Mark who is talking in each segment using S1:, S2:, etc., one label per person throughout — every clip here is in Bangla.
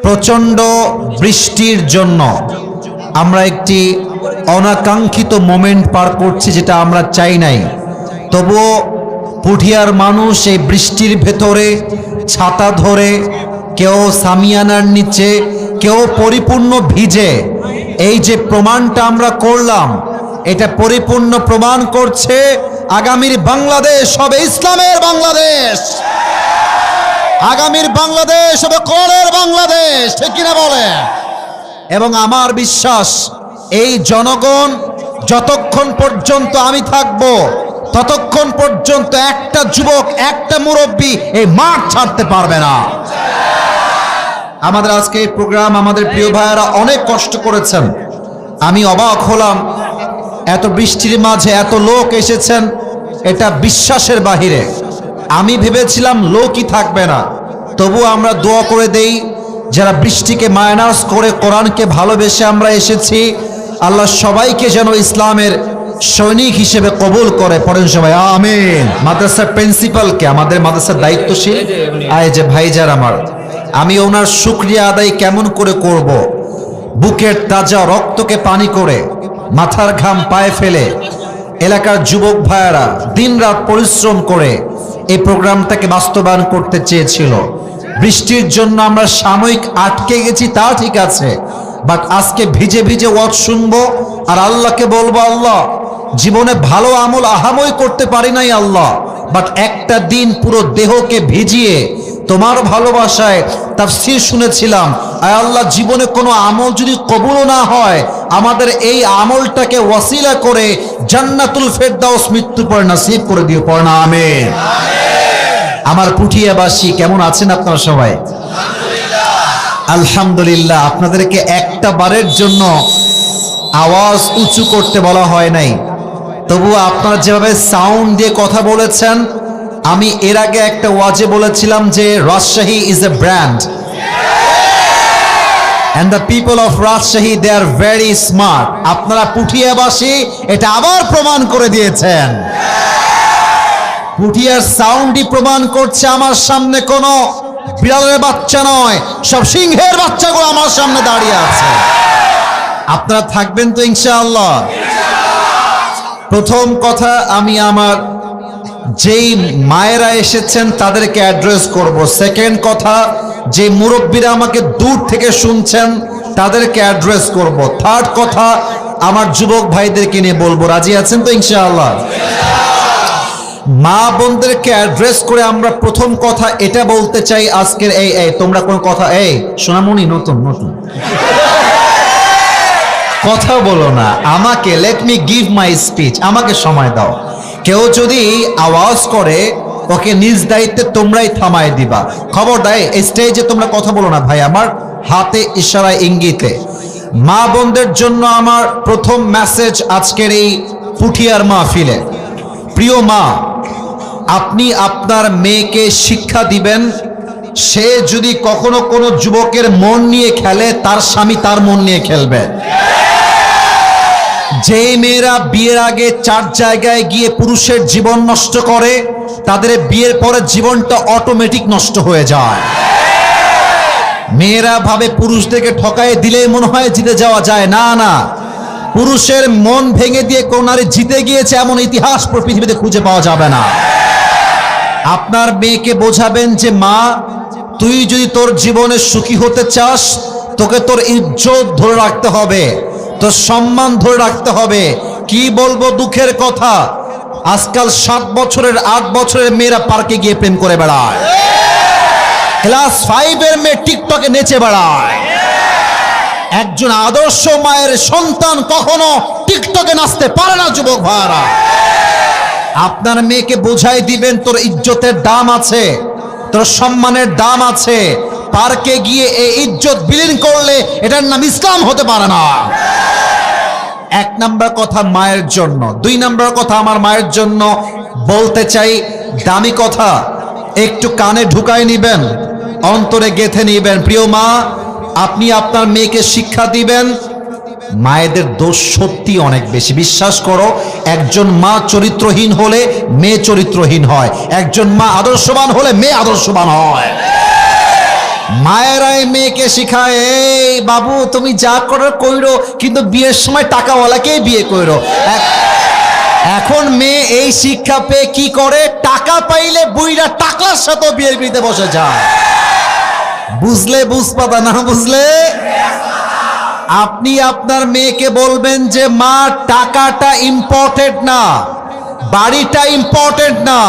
S1: প্রচণ্ড বৃষ্টির জন্য আমরা একটি অনাকাঙ্ক্ষিত মোমেন্ট পার করছি যেটা আমরা চাই নাই। তবুও পুঠিয়ার মানুষ এই বৃষ্টির ভেতরে ছাতা ধরে, কেউ সামিয়ানার নিচে, কেউ পরিপূর্ণ ভিজে, এই যে প্রমাণটা আমরা করলাম, এটা পরিপূর্ণ প্রমাণ করছে আগামীর বাংলাদেশ হবে ইসলামের বাংলাদেশ। আগামীর বাংলাদেশ হবে কোরআনের বাংলাদেশ, ঠিক কিনা বলে? এবং আমার বিশ্বাস, এই জনগণ যতক্ষণ পর্যন্ত আমি থাকব, ততক্ষণ পর্যন্ত একটা যুবক, একটা মুরব্বী এই মাঠ ছাড়তে পারবে না। আমাদের আজকে এই প্রোগ্রাম আমাদের প্রিয় ভাইয়েরা অনেক কষ্ট করেছেন। আমি অবাক হলাম, এত বৃষ্টির মাঝে এত লোক এসেছেন, এটা বিশ্বাসের বাহিরে। আমি ভেবেছিলাম লোকই থাকবে না। তবু আমরা দোয়া করে দেই, যারা বৃষ্টিকে মাইনাস করে কোরআনকে ভালোবেসে আমরা এসেছি, আল্লাহ সবাইকে যেন ইসলামের সৈনিক হিসেবে কবুল করে। পড়েন সবাই, আমিন। মাদ্রাসার প্রিন্সিপালকে আমাদের মাদ্রাসার দায়িত্বশীল? আয় যে ভাইজার আমার। আমি ওনার শুক্রিয়া আদায় কেমন করে করব। বুকের তাজা রক্তকে পানি করে মাথার ঘাম পায়ে ফেলে এলাকার যুবক ভাইয়েরা দিনরাত পরিশ্রম করে এই প্রোগ্রামটাকে বাস্তবায়ন করতে চেয়েছিল। বৃষ্টির জন্য আমরা সাময়িক আটকে গেছি, তা ঠিক আছে। বাট আজকে ভিজে ভিজে ওয়াজ শুনব আর আল্লাহকে বলব, আল্লাহ, জীবনে ভালো আমল আহাময় করতে পারি নাই আল্লাহ, বাট একটা দিন পুরো দেহকে ভিজিয়ে তোমার ভালোবাসায় তাফসীর শুনেছিলাম। আয় আল্লাহ, জীবনে কোনো আমল যদি কবুল না হয়, আমাদের এই আমলটাকে ওয়াসিলা করে জান্নাতুল ফেরদাউস মৃত্যু পর নাসিব করে দিও। পড়না আমিন। আমার পুঠিয়াবাসী, কেমন আছেন আপনারা সবাই? আলহামদুলিল্লাহ, আপনাদেরকে একটা বারের জন্য আওয়াজ উঁচু করতে বলা হয় নাই। তবু আপনারা যেভাবে সাউন্ড দিয়ে কথা বলেছেন আমি এর আগে একটা ওয়াজে বলেছিলাম যে Rajshahi is a brand and the people of Rajshahi they are very smart আপনারা পুঠিয়াবাসী, এটা আবার প্রমাণ করে দিয়েছেন। পুঠিয়ার সাউন্ডই প্রমাণ করছে আমার সামনে কোনো বিড়ালের বাচ্চা নয়, সব সিংহের বাচ্চাগুলো আমার সামনে দাঁড়িয়ে আছে। আপনারা থাকবেন তো ইনশাআল্লাহ। প্রথম কথা আমি আমার যেই মায়েরা এসেছেন, তাদেরকে অ্যাড্রেস করব। সেকেন্ড কথা, যে মুরব্বীরা আমাকে দূর থেকে শুনছেন, তাদেরকে অ্যাড্রেস করব। থার্ড কথা, আমার যুবক ভাইদেরকে নিয়ে বলব। রাজি আছেন তো, ইনশাআল্লাহ? মা বোনদেরকে অ্যাড্রেস করে আমরা প্রথম কথা এটা বলতে চাই আজকের এই এই, তোমরা কোন কথা? এই, সোনামণি, নতুন নতুন। কথা বলো না। আমাকে let me give my speech আমাকে সময় দাও। কেউ যদি আওয়াজ করে, ওকে নিজ দায়িত্বে তোমরাই থামায় দিবা। খবর দেয় স্টেজে তোমরা কথা বলো না ভাই, আমার হাতে ইশারা ইঙ্গিতে। মা বোনদের জন্য আমার প্রথম মেসেজ আজকের এই পুঠিয়ার মাহফিলে। প্রিয় মা, আপনি আপনার মেয়েকে শিক্ষা দিবেন, সে যদি কখনো কোনো যুবকের মন নিয়ে খেলে, তার স্বামী তার মন নিয়ে খেলবে। যে মেয়েরা বিয়ের আগে চার জায়গায় গিয়ে পুরুষের জীবন নষ্ট করে, তাদের বিয়ের পরে জীবনটা অটোমেটিক নষ্ট হয়ে যায়। মেয়েরা ভাবে পুরুষদেরকে ঠকায় দিলেই মনে হয় জিতে যাওয়া যায়। না না। পুরুষের মন ভেঙে দিয়ে কোন নারী জিতে গিয়েছে এমন ইতিহাস পৃথিবীতে খুঁজে পাওয়া যাবে না। আপনার মেয়েকে বোঝাবেন যে, মা, তুই যদি তোর জীবনে সুখী হতে চাস, তোকে তোর ইজ্জত ধরে রাখতে হবে। তোর সম্মান ধরে রাখতে হবে। কি বলব দুঃখের কথা? আজকাল সাত বছরের, আট বছরের মেয়েরা পার্কে গিয়ে প্রেম করে বেড়ায়। ক্লাস ফাইভের মেয়ে টিকটকে নেচে বেড়ায়। একজন আদর্শ মায়ের সন্তান কখনো টিকটকে নাচতে পারে না, যুবক ভাইরা আপনার মেয়েকে বোঝাই দিবেন, তোর ইজ্জতের দাম আছে, তোর সম্মানের দাম আছে। পার্কে গিয়ে এই ইজ্জত বিলীন করলে এটার নাম ইসলাম হতে পারে না। এক নাম্বার কথা মায়ের জন্য, দুই নাম্বার কথা আমার মায়ের জন্য। বলতে চাই, দামি কথা, একটু কানে ঢুকাই নিবেন, অন্তরে গেথে নিবেন। প্রিয় মা, আপনি আপনার মেয়েকে শিক্ষা দিবেন, মায়েদের দোষ সত্যি অনেক বেশি। বিশ্বাস করো, একজন মা চরিত্রহীন হলে মেয়ে চরিত্রহীন হয়, একজন মা আদর্শবান হলে মেয়ে আদর্শবান হয়। মায়েরাই মেয়েকে শিখায়, এই বাবু, তুমি যা করো কইরো, কিন্তু বিয়ের সময় টাকাওয়ালাকেই বিয়ে কইরো। এখন মেয়ে এই শিক্ষা পেয়ে কি করে? টাকা পাইলে বুইরা টাকার সাথে বিয়ের বিয়েতে বসে যায়। বুঝলে বুঝপাতা, না বুঝলে? আপনি আপনার মেয়েকে বলবেন যে, মা, টাকাটা ইম্পর্টেন্ট না, বাড়িটা ইম্পর্টেন্ট না,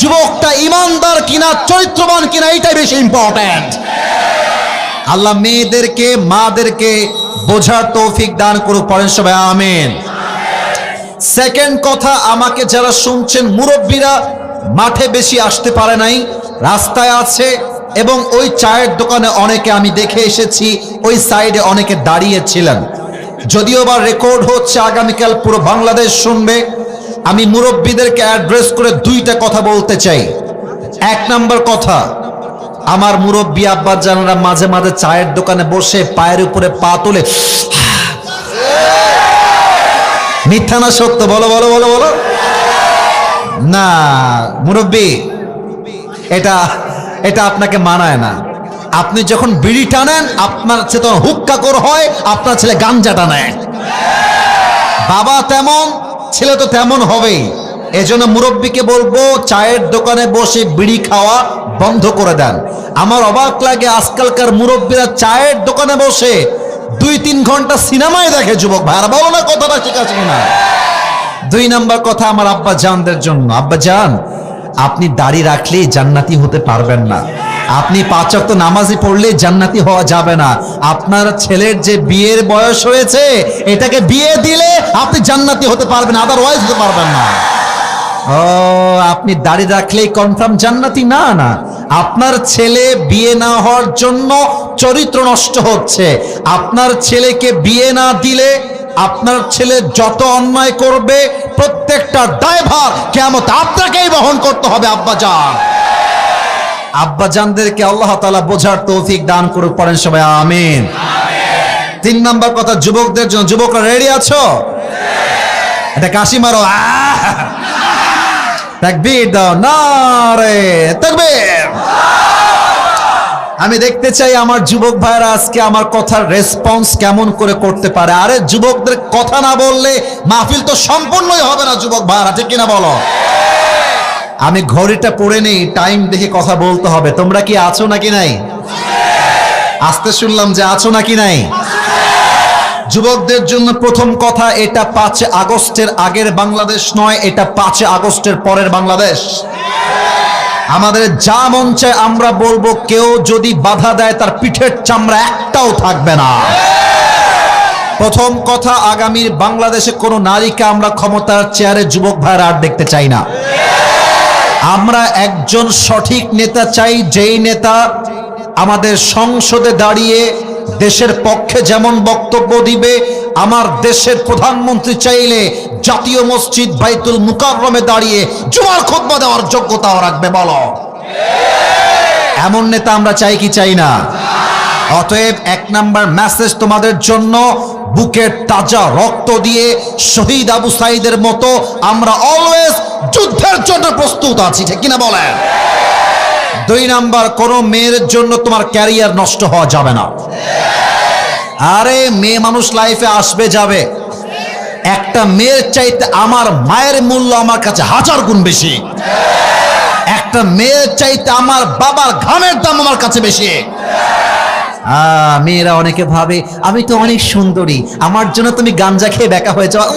S1: যুবকটা ইমানদার কিনা, চরিত্রবান কিনা, এইটাই বেশি ইম্পর্টেন্ট আল্লাহ মেয়েদেরকে, মাদেরকে বোঝার তৌফিক দান করুক, পড়েন সবাই, আমিন। সেকেন্ড কথা, আমাকে যারা শুনছেন, মুরব্বীরা মাঠে বেশি আসতে পারে নাই, রাস্তায় আছে, এবং ওই চায়ের দোকানে অনেকে আমি দেখে এসেছি, ওই সাইডে অনেকে দাঁড়িয়েছিলেন। যদিও বা রেকর্ড হচ্ছে, আগামীকাল পুরো বাংলাদেশ শুনবে, আমি মুরব্বীদেরকে অ্যাড্রেস করে দুইটা কথা বলতে চাই। এক নাম্বার কথা আমার মুরব্বী আব্বা জানারা মাঝে মাঝে চায়ের দোকানে বসে পায়ের উপরে পা তুলে মিথ্যা না সত্য, বলো বলো বলো বলো। না, মুরব্বী, এটা এটা আপনাকে মানায় না। আপনি যখন বিড়ি টানেন, আপনার ছেলে তখন হুক্কা কর হয়, আপনার ছেলে গাঞ্জা টানায় বাবা তেমন, ছেলে তো তেমন হবেই। এজন্য মুরব্বীকে বলব, চায়ের দোকানে বসে বিড়ি খাওয়া বন্ধ করে দেন। আমার অবাক লাগে আজকালকার মুরব্বীরা চায়ের দোকানে বসে দুই তিন ঘণ্টা সিনেমায় দেখে, যুবক ভাইরা বলো না কথাটা ঠিক আছে কিনা? দুই নাম্বার কথা আমার আব্বা জানদের জন্য। আব্বা জান, আপনি দাড়ি রাখলেই জান্নাতি হতে পারবেন না। আপনি পাঁচক তো নামাজি পড়লে জান্নাতি হওয়া যাবে না। আপনার ছেলের যে বিয়ের বয়স হয়েছে, এটাকে বিয়ে দিলে আপনি জান্নাতি হতে পারবেন আদারওয়াইজ হতে পারবেন না। আপনি দাড়ি রাখলেই কনফার্ম জান্নাতি? না না। আপনার ছেলে বিয়ে না হওয়ার জন্য চরিত্র নষ্ট হচ্ছে। আপনার ছেলেকে বিয়ে না দিলে আপনার ছেলে যত অন্যায় করবে, প্রত্যেকটা ড্রাইভার কেমন আপনাকেই বহন করতে হবে আব্বা যান আব্বা জানদেরকে আল্লাহ তালা বোঝার তৌফিক দান করুক, পড়েন সবাই, আমিন। তিন নাম্বার কথা, যুবকদের জন্য, যুবকরা রেডি আছো? এটা কাশি মারো, আহ! তাকবীর দাও, নারে তাকবীর। আমি দেখতে চাই আমার যুবক ভাইরা আজকে আমার কথার রেসপন্স কেমন করে করতে পারে। আরে, যুবকদের কথা না বললে মাহফিল তো সম্পূর্ণই হবে না, যুবক ভাইরা, ঠিক কিনা বলো? আমি ঘড়িটা পড়ে নেই টাইম দেখে কথা বলতে হবে। তোমরা কি আছো নাকি নাই? আসতে শুনলাম যে আছো নাকি নাই? যুবকদের জন্য প্রথম কথা, এটা পাঁচ আগস্টের আগের বাংলাদেশ নয়, এটা পাঁচ আগস্টের পরের বাংলাদেশ। আমাদের যা মন চায় আমরা বলব, কেউ যদি বাধা দেয়, তার পিঠের চামড়া একটাও থাকবে না। প্রথম কথা আগামীর বাংলাদেশে কোনো নারীকে আমরা ক্ষমতার চেয়ারে যুবক ভাইয়ের আর দেখতে চাই না। আমরা একজন সঠিক নেতা চাই, যেই নেতা আমাদের সংসদে দাঁড়িয়ে দেশের পক্ষে যেমন বক্তব্য দিবে, আমার দেশের প্রধানমন্ত্রী চাইলে জাতীয় মসজিদ বাইতুল মুকাররমে দাঁড়িয়ে জুমার খোদবা দেওয়ার যোগ্যতাও রাখবে, বলো। এমন নেতা আমরা চাই কি চাই না? অতএব এক নাম্বার মেসেজ তোমাদের জন্য, বুকের তাজা রক্ত দিয়ে শহীদ আবু সাইদের মতো আমরা অলওয়েজ যুদ্ধের জন্য প্রস্তুত আছি, ঠিক কিনা বলেন? দুই নাম্বার, কোন মেয়ের জন্য তোমার ক্যারিয়ার নষ্ট হওয়া যাবে না। আরে, মেয়ে মানুষ লাইফে আসবে, যাবে। একটা মেয়ের চাইতে আমার মায়ের মূল্য আমার কাছে হাজার গুণ বেশি। একটা মেয়ের চাইতে আমার বাবার ঘামের দাম আমার কাছে বেশি। মেয়েরা অনেকে ভাবে, আমি তো অনেক সুন্দরী, আমার জন্য তুমি গাঞ্জা খেয়ে বেকা হয়ে যাওয়া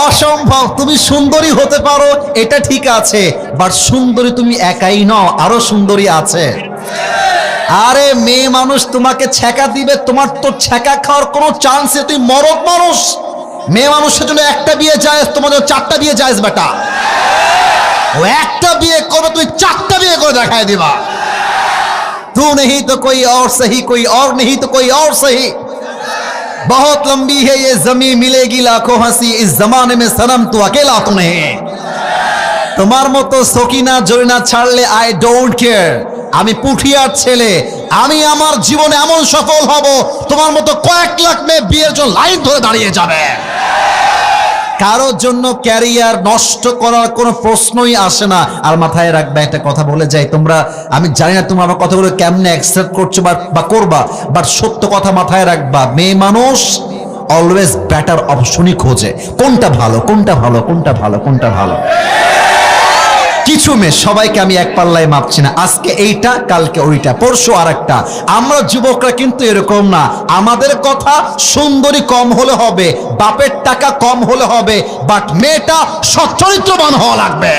S1: অসম্ভব, তুমি সুন্দরী হতে পারো, এটা ঠিক আছে বাট সুন্দরী তুমি একাই নও, আরও সুন্দরী আছে। আরে, মেয়ে মানুষ তোমাকে ছেকা দিবে, তোমার তো ছেকা খাওয়ার কোনো চান্সে তুই মরদ মানুষ। মেয়ে মানুষের জন্য একটা বিয়ে যায় তোমাদের চারটা বিয়ে যায় বেটা। ও একটা বিয়ে করবে, তুমি চারটা বিয়ে করে দেখায় দিবা। তু নেহি তো কই, অর সহি কই, অর নেহি তো কই, অর সহি। बहुत लंबी है ये जमी मिलेगी लाखों हंसी इस जमाने में सनम तू अकेला तो नहीं তোমার মতো সকিনা জরিনা ছাড়লে আই ডোন্ট কেয়ার আমি পুঠিয়ার ছেলে আমি আমার জীবনে এমন সফল হব তোমার মতো কয়েক লাখ মেয়ে বিয়ের জন্য লাইন ধরে দাঁড়িয়ে যাবে কারোর জন্য ক্যারিয়ার নষ্ট করার কোনো প্রশ্নই আসে না। আর মাথায় রাখবে, একটা কথা বলে যাই, তোমরা, আমি জানি না তোমরা আমার কথাগুলো কেমনে অ্যাকসেপ্ট করছ বা করবা বাট সত্য কথা মাথায় রাখবা, মেয়ে মানুষ অলওয়েজ বেটার অপশনই খোঁজে। কোনটা ভালো কোনটা ভালো কোনটা ভালো কোনটা ভালো? কিছু মেয়ে সবাইকে আমি এক পাল্লায় মাপছি না। আজকে এইটা, কালকে ওইটা, পরশু আর একটা আমরা যুবকরা কিন্তু এরকম না। আমাদের কথা সুন্দরী কম হলে হবে, বাপের টাকা কম হলে হবে, বাট মেয়েটা সচ্চরিত্রবান হওয়া লাগবে।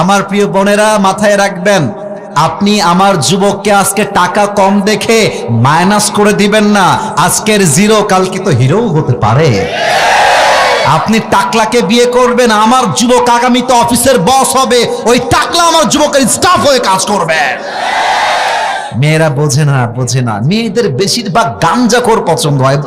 S1: আমার প্রিয় বোনেরা, মাথায় রাখবেন, আপনি আমার যুবককে আজকে টাকা কম দেখে মাইনাস করে দিবেন না। আজকের জিরো, কালকে তো হিরোও হতে পারে। আপনি টাকলাকে বিয়ে করবেন, আমার যুবক আগামীতে অফিসের বস হবে। ওই টাকলা আমার যুবকের স্টাফ হয়ে কাজ করবে। মেয়েরা বোঝে না বোঝে না। মেয়েদের বেশিরভাগ গাঞ্জাখোর পছন্দ হয়।